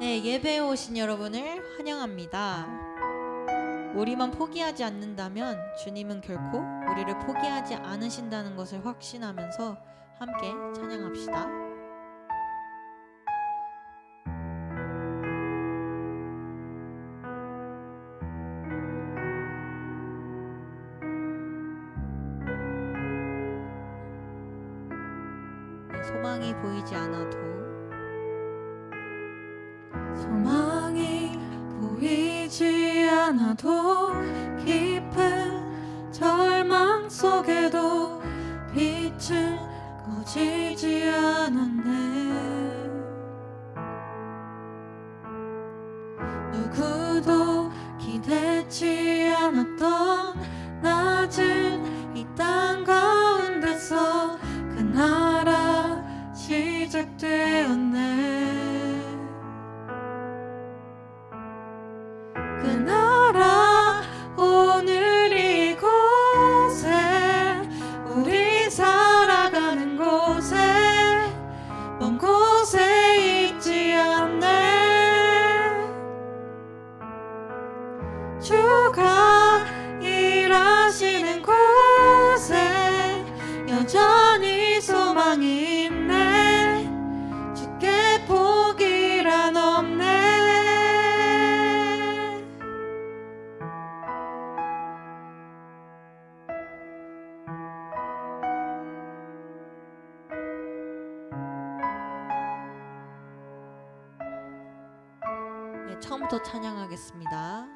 네, 예배에 오신 여러분을 환영합니다. 우리만 포기하지 않는다면 주님은 결코 우리를 포기하지 않으신다는 것을 확신하면서 함께 찬양합시다. 네, 소망이 보이지 않아도 않아도 깊은 절망 속에도 빛은 꺼지지 않았네. 누구도 기대치 않았던 낮은 이 땅 처음부터 찬양하겠습니다.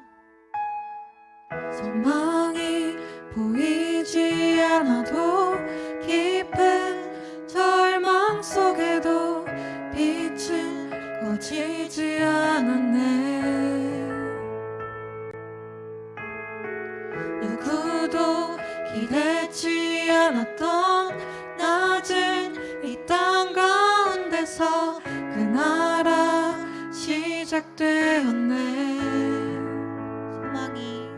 소망이 보이지 않아도 깊은 절망 속에도 빛은 꺼지지 않았네 누구도 기대치 않았던 낮은 이 땅 가운데서 그 나라 시작되었네. 소망이.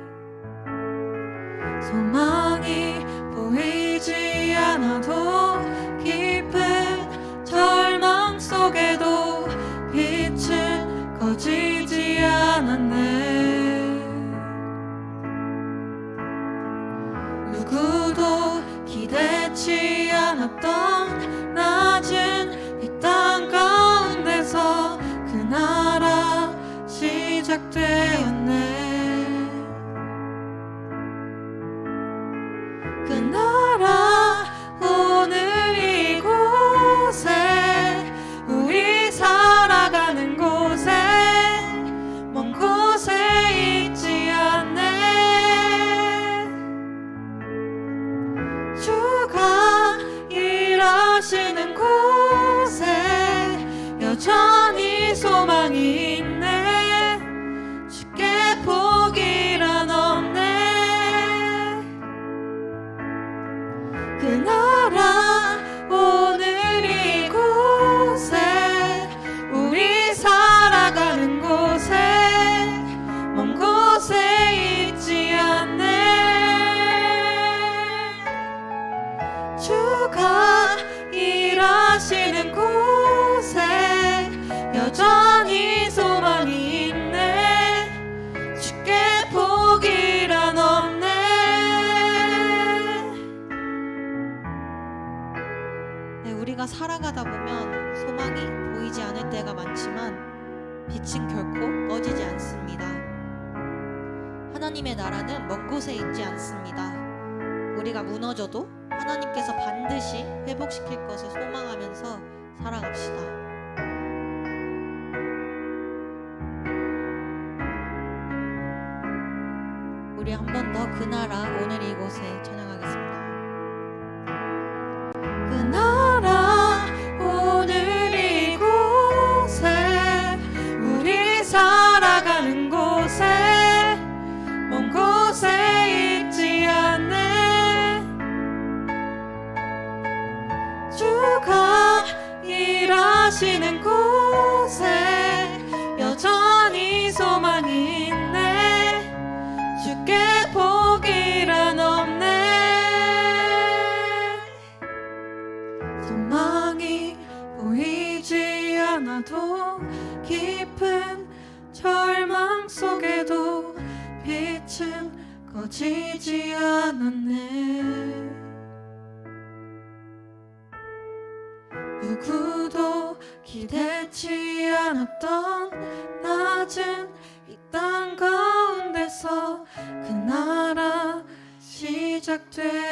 소망이 보이지 않아도 깊은 절망 속에도 빛은 꺼지지 않았네. 누구도 기대치 않았던 시작되었네. 그 나라 오늘 이곳에 우리 살아가는 곳에 먼 곳에 있지 않네. 주가 일하시는 주가 일하시는 곳에 여전히 소망이 있네 주께 포기란 없네 네, 우리가 살아가다 보면 소망이 보이지 않을 때가 많지만 빛은 결코 꺼지지 않습니다. 하나님의 나라는 먼 곳에 있지 않습니다. 우리가 무너져도 하나님께서 반드시 회복시킬 것을 소망하면서 살아갑시다. 우리 한 번 더 그 나라 오늘 이곳에 찬양하겠습니다. 주가 일하시는 곳에 여전히 소망이 있네. 주께 포기란 없네. 소망이 보이지 않아 않아도 깊은 절망 속에도 빛은 꺼지지 않았네 누구도 기대치 않았던 낮은 이 땅 가운데서 그 나라 시작되었네